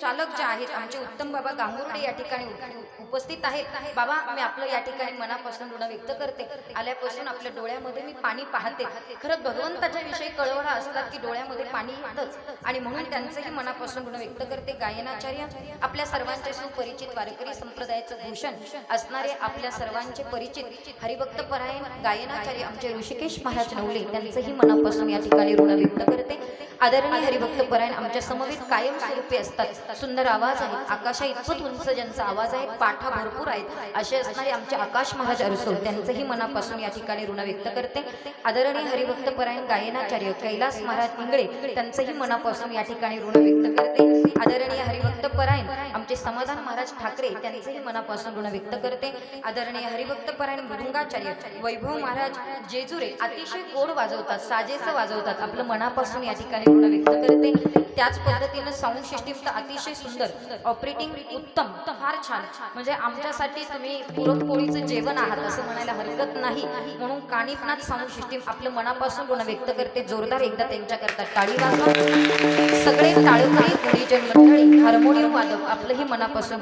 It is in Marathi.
चालक जे आहेत आमचे उत्तम बाबा गांगुर्डे या ठिकाणी उपस्थित आहेत. बाबा मी आपलं या ठिकाणी मनापासून ऋण व्यक्त करते. आल्यापासून आपल्या डोळ्यामध्ये मी पाणी पाहते. खरं भगवंताच्या विषयी कळवळा असतात की डोळ्यामध्ये पाणी येतच. आणि म्हणून त्यांचंही मनापासून ऋण व्यक्त करते. गायनाचार्य आपल्या सर्वांचे सुपरिचित वारकरी संप्रदायाचं भूषण असणारे आपल्या सर्वांचे परिचित हरिभक्त परायण गायनाचार्य आमचे ऋषिकेश महाराज नवले त्यांचंही मनापासून या ठिकाणी ऋण व्यक्त करते. आदरणीय हरिभक्त परायण आमच्या समवेत कायम स्वरूपी असतात. सुंदर आवाज आहे आकाशा इतपत उंच ज्यांचा आवाज आहे पाठा भरपूर आहेत. असे असणारे आमचे आकाश महाराज अरसो त्यांचंही मनापासून या ठिकाणी ऋण व्यक्त करते. आदरणीय हरिभक्त परायण गायनाचार्य कैलास महाराज इंगळे त्यांचंही मनापासून या ठिकाणी ऋण व्यक्त करते. आदरणीय हरिभक्त परायण आमचे समाधान महाराज ठाकरे त्यांचेही मनापासून ऋण व्यक्त करते. आदरणीय हरिभक्त परायण मृदुंगाचार्य वैभव महाराज जेजुरे अतिशय गोड वाजवतात साजेसं वाजवतात आपलं मनापासून या ठिकाणी ऋण व्यक्त करते. त्याच पद्धतीनं साऊंड सिस्टीम तर अतिशय सुंदर ऑपरेटिंग उत्तम फार छान. म्हणजे आमच्यासाठी तुम्ही पुरणपोळीचं जेवण आहात असं म्हणायला हरकत नाही. म्हणून कानिफनाथ साऊंड सिस्टीम आपलं मनापासून गुण व्यक्त करते. जोरदार एकदा त्यांच्याकरता टाळी वाजवा. सगळे टाळकरी गुढीजन मंडळी हार्मोनियम वादक आपलंही मनापासून